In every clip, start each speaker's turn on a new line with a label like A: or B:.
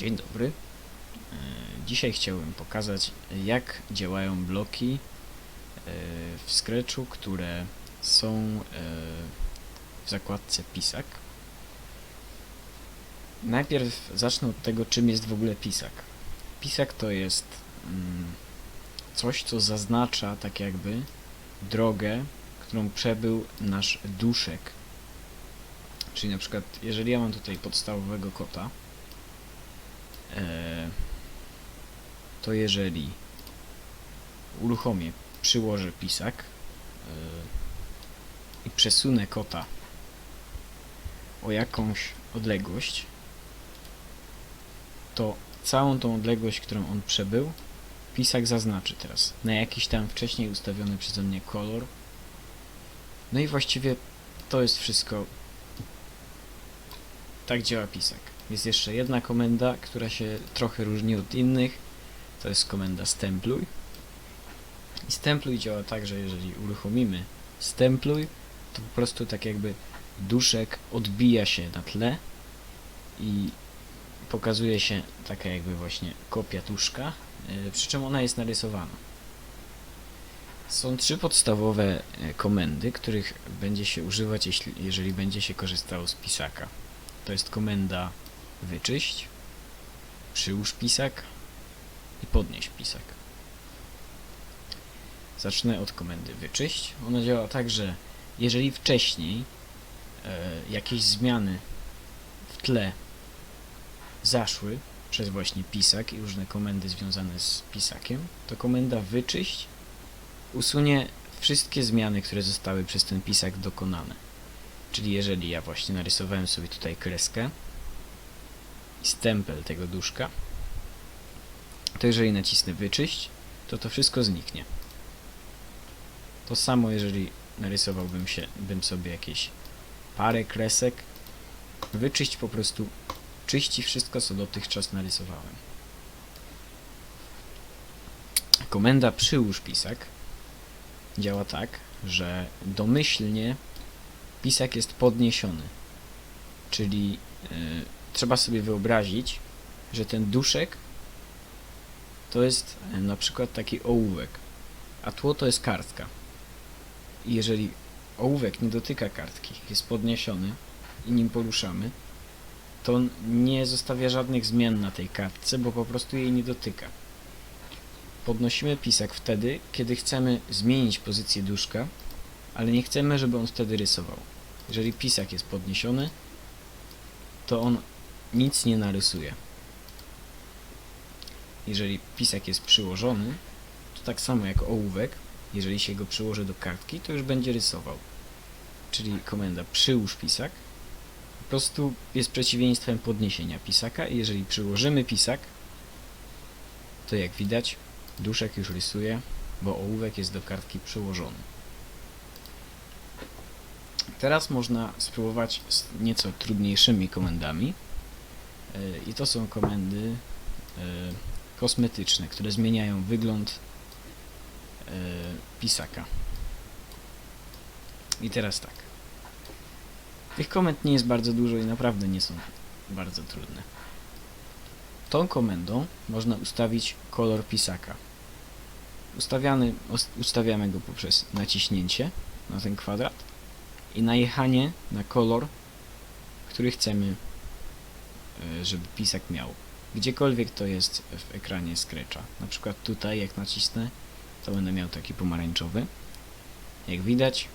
A: Dzień dobry. E, Dzisiaj chciałbym pokazać, jak działają bloki e, w Scratchu, które są e, w zakładce Pisak. Najpierw zacznę od tego, czym jest w ogóle Pisak. Pisak to jest mm, coś, co zaznacza tak jakby drogę, którą przebył nasz duszek. Czyli na przykład, jeżeli ja mam tutaj podstawowego kota, to jeżeli uruchomię, przyłożę pisak e, i przesunę kota o jakąś odległość, to całą tą odległość, którą on przebył, pisak zaznaczy teraz na jakiś tam wcześniej ustawiony przeze mnie kolor. No i właściwie to jest wszystko. Tak działa pisak. Jest jeszcze jedna komenda, która się trochę różni od innych. To jest komenda stempluj. I stempluj działa tak, że jeżeli uruchomimy stempluj, to po prostu tak jakby duszek odbija się na tle i pokazuje się taka jakby właśnie kopia duszka, yy, przy czym ona jest narysowana. Są trzy podstawowe e, komendy, których będzie się używać, jeżeli będzie się korzystało z pisaka. To jest komenda wyczyść, przyłóż pisak i podnieś pisak. Zacznę od komendy wyczyść. Ona działa tak, że jeżeli wcześniej e, jakieś zmiany w tle zaszły przez właśnie pisak i różne komendy związane z pisakiem, to komenda wyczyść usunie wszystkie zmiany, które zostały przez ten pisak dokonane. Czyli jeżeli ja właśnie narysowałem sobie tutaj kreskę i stempel tego duszka, to jeżeli nacisnę wyczyść, to to wszystko zniknie. To samo jeżeli narysowałbym się, bym sobie jakieś parę kresek, wyczyść po prostu czyści wszystko, co dotychczas narysowałem. Komenda przyłóż pisak działa tak, że domyślnie pisak jest podniesiony. Czyli y, trzeba sobie wyobrazić, że ten duszek to jest y, na przykład taki ołówek, a tło to jest kartka. I jeżeli ołówek nie dotyka kartki, jest podniesiony i nim poruszamy, to on nie zostawia żadnych zmian na tej kartce, bo po prostu jej nie dotyka. Podnosimy pisak wtedy, kiedy chcemy zmienić pozycję duszka, ale nie chcemy, żeby on wtedy rysował. Jeżeli pisak jest podniesiony, to on nic nie narysuje. Jeżeli pisak jest przyłożony, to tak samo jak ołówek, jeżeli się go przyłoży do kartki, to już będzie rysował. Czyli komenda przyłóż pisak po prostu jest przeciwieństwem podniesienia pisaka i jeżeli przyłożymy pisak, to jak widać duszek już rysuje, bo ołówek jest do kartki przyłożony. Teraz można spróbować z nieco trudniejszymi komendami i to są komendy yy, kosmetyczne, które zmieniają wygląd yy, pisaka. I teraz tak. Tych komend nie jest bardzo dużo i naprawdę nie są bardzo trudne. Tą komendą można ustawić kolor pisaka. Ustawiany, ustawiamy go poprzez naciśnięcie na ten kwadrat i najechanie na kolor, który chcemy, e, żeby pisak miał. Gdziekolwiek to jest w ekranie Scratcha. Na przykład tutaj, jak nacisnę, to będę miał taki pomarańczowy. Jak widać,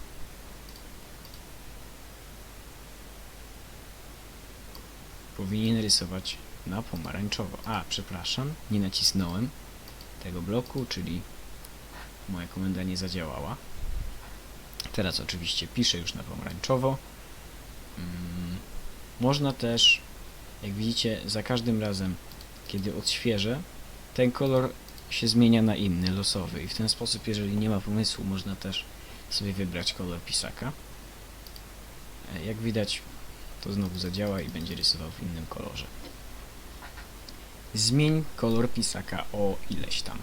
A: powinien rysować na pomarańczowo. A, przepraszam, nie nacisnąłem tego bloku, czyli moja komenda nie zadziałała. Teraz oczywiście piszę już na pomarańczowo. Mm, można też, jak widzicie, za każdym razem, kiedy odświeżę, ten kolor się zmienia na inny, losowy i w ten sposób, jeżeli nie ma pomysłu, można też sobie wybrać kolor pisaka. E, Jak widać, to znowu zadziała i będzie rysował w innym kolorze. Zmień kolor pisaka o ileś tam.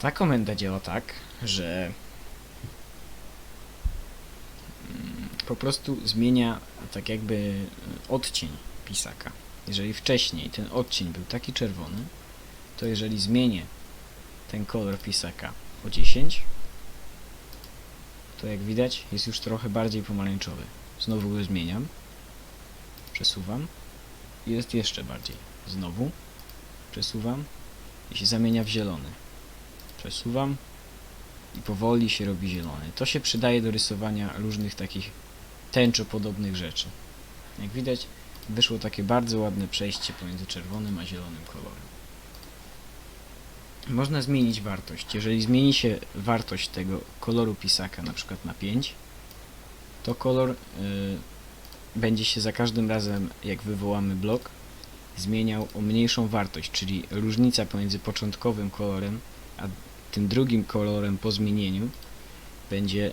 A: Ta komenda działa tak, że mm, po prostu zmienia tak jakby e, odcień pisaka. jeżeli wcześniej ten odcień był taki czerwony, to jeżeli zmienię ten kolor pisaka o 10, to jak widać jest już trochę bardziej pomarańczowy. Znowu go zmieniam, przesuwam i jest jeszcze bardziej. Znowu przesuwam i się zamienia w zielony. Przesuwam i powoli się robi zielony. To się przydaje do rysowania różnych takich tęczopodobnych rzeczy. Jak widać, wyszło takie bardzo ładne przejście pomiędzy czerwonym a zielonym kolorem. Można zmienić wartość. Jeżeli zmieni się wartość tego koloru pisaka na przykład na 5, to kolor y, będzie się za każdym razem, jak wywołamy blok, zmieniał o mniejszą wartość, czyli różnica pomiędzy początkowym kolorem a tym drugim kolorem po zmienieniu będzie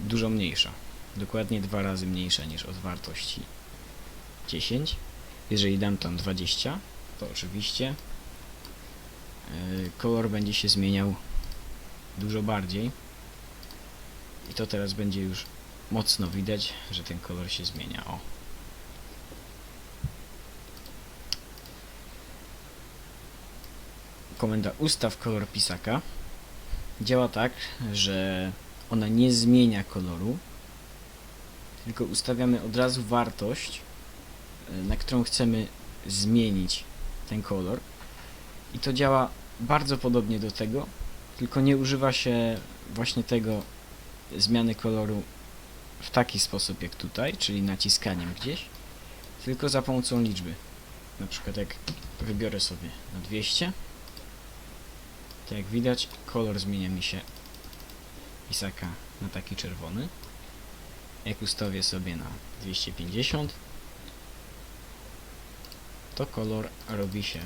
A: dużo mniejsza. Dokładnie dwa razy mniejsza niż od wartości 10. Jeżeli dam tam 20, to oczywiście yy, kolor będzie się zmieniał dużo bardziej. I to teraz będzie już mocno widać, że ten kolor się zmienia. O. Komenda ustaw kolor pisaka działa tak, że ona nie zmienia koloru, tylko ustawiamy od razu wartość, y, na którą chcemy zmienić ten kolor. I to działa bardzo podobnie do tego, tylko nie używa się właśnie tego zmiany koloru w taki sposób jak tutaj, czyli naciskaniem gdzieś, tylko za pomocą liczby. Na przykład jak wybiorę sobie na 200, to jak widać kolor zmienia mi się pisaka na taki czerwony. Jak ustawię sobie na 250, to kolor robi się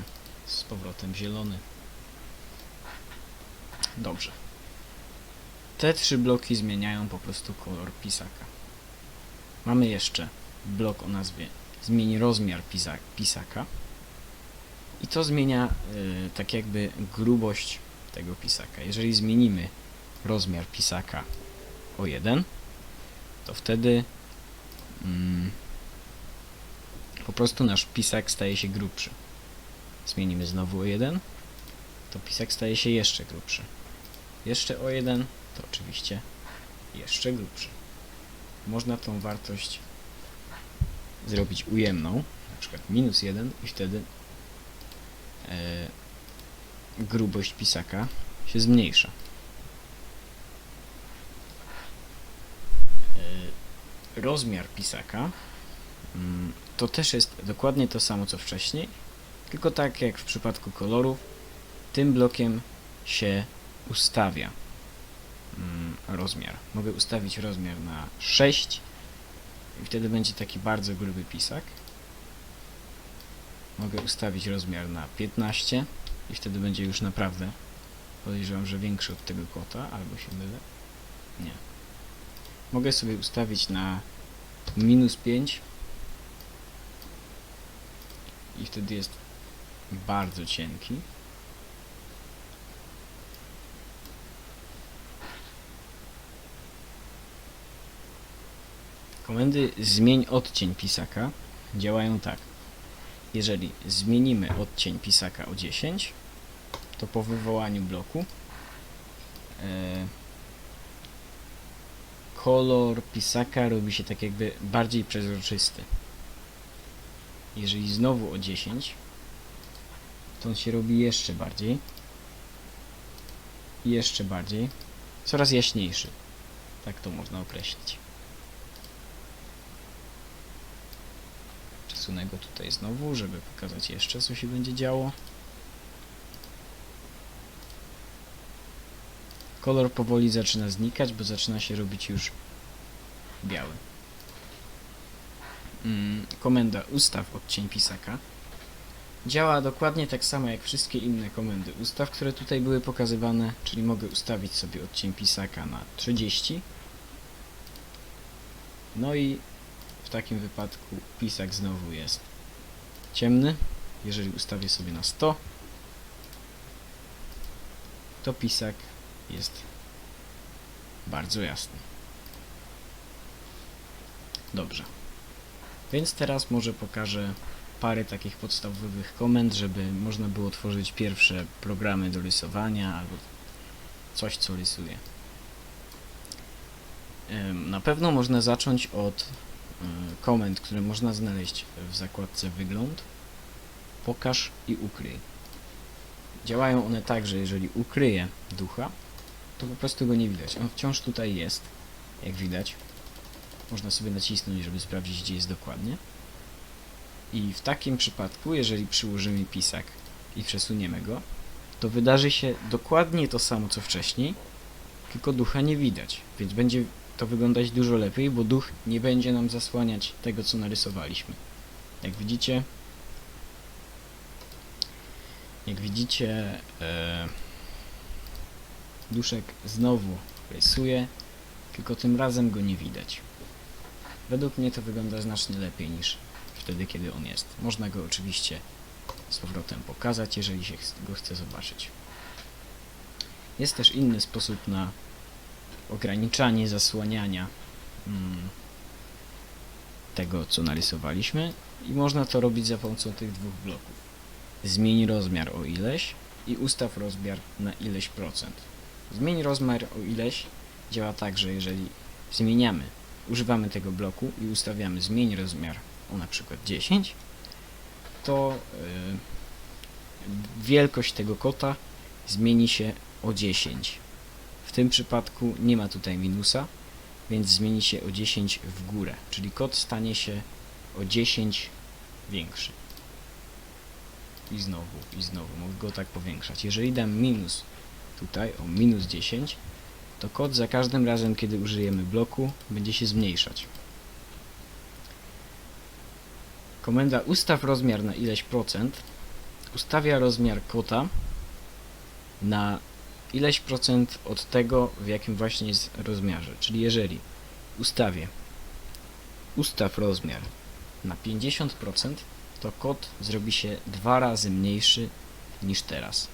A: z powrotem zielony. Dobrze. Te trzy bloki zmieniają po prostu kolor pisaka. Mamy jeszcze blok o nazwie zmień rozmiar pisa pisaka. I to zmienia y, tak jakby grubość tego pisaka. Jeżeli zmienimy rozmiar pisaka o 1, to wtedy mm, po prostu nasz pisak staje się grubszy. Zmienimy znowu o 1, to pisak staje się jeszcze grubszy. Jeszcze o 1, to oczywiście jeszcze grubszy. Można tą wartość zrobić ujemną, na przykład minus 1 i wtedy e, grubość pisaka się zmniejsza. E, rozmiar pisaka mm, to też jest dokładnie to samo co wcześniej, tylko tak jak w przypadku kolorów, tym blokiem się ustawia mm, rozmiar. Mogę ustawić rozmiar na 6 i wtedy będzie taki bardzo gruby pisak. Mogę ustawić rozmiar na 15 i wtedy będzie już naprawdę podejrzewam, że większy od tego kota, albo się mylę. Nie. Mogę sobie ustawić na minus 5 i wtedy jest bardzo cienki. Komendy zmień odcień pisaka działają tak. Jeżeli zmienimy odcień pisaka o 10, to po wywołaniu bloku e, kolor pisaka robi się tak jakby bardziej przezroczysty. Jeżeli znowu o 10, to on się robi jeszcze bardziej. Jeszcze bardziej. Coraz jaśniejszy. Tak to można określić. Przesunę go tutaj znowu, żeby pokazać jeszcze co się będzie działo. Kolor powoli zaczyna znikać, bo zaczyna się robić już biały. Mm, komenda ustaw odcień pisaka. Działa dokładnie tak samo jak wszystkie inne komendy ustaw, które tutaj były pokazywane, czyli mogę ustawić sobie odcień pisaka na 30 no i w takim wypadku pisak znowu jest ciemny. Jeżeli ustawię sobie na 100 to pisak jest bardzo jasny dobrze więc teraz może pokażę parę takich podstawowych komend, żeby można było tworzyć pierwsze programy do rysowania albo coś, co rysuje. Na pewno można zacząć od e, komend, które można znaleźć w zakładce Wygląd. Pokaż i ukryj. Działają one tak, że jeżeli ukryję ducha, to po prostu go nie widać. On wciąż tutaj jest, jak widać. Można sobie nacisnąć, żeby sprawdzić, gdzie jest dokładnie. I w takim przypadku, jeżeli przyłożymy pisak i przesuniemy go, to wydarzy się dokładnie to samo co wcześniej, tylko ducha nie widać, więc będzie to wyglądać dużo lepiej, bo duch nie będzie nam zasłaniać tego, co narysowaliśmy. Jak widzicie, jak widzicie, e, duszek znowu rysuje, tylko tym razem go nie widać. Według mnie to wygląda znacznie lepiej niż wtedy, kiedy on jest. Można go oczywiście z powrotem pokazać, jeżeli się go chce zobaczyć. Jest też inny sposób na ograniczanie zasłaniania mm, tego, co narysowaliśmy i można to robić za pomocą tych dwóch bloków. Zmień rozmiar o ileś i ustaw rozmiar na ileś procent. Zmień rozmiar o ileś działa tak, że jeżeli zmieniamy, używamy tego bloku i ustawiamy zmień rozmiar o na przykład 10, to y, wielkość tego kota zmieni się o 10. W tym przypadku nie ma tutaj minusa, więc zmieni się o 10 w górę, czyli kot stanie się o 10 większy. I znowu, i znowu, mogę go tak powiększać. Jeżeli dam minus tutaj, o minus 10, to kod za każdym razem, kiedy użyjemy bloku, będzie się zmniejszać. Komenda ustaw rozmiar na ileś procent ustawia rozmiar kota na ileś procent od tego, w jakim właśnie jest rozmiarze. Czyli jeżeli ustawię ustaw rozmiar na 50%, to kot zrobi się dwa razy mniejszy niż teraz.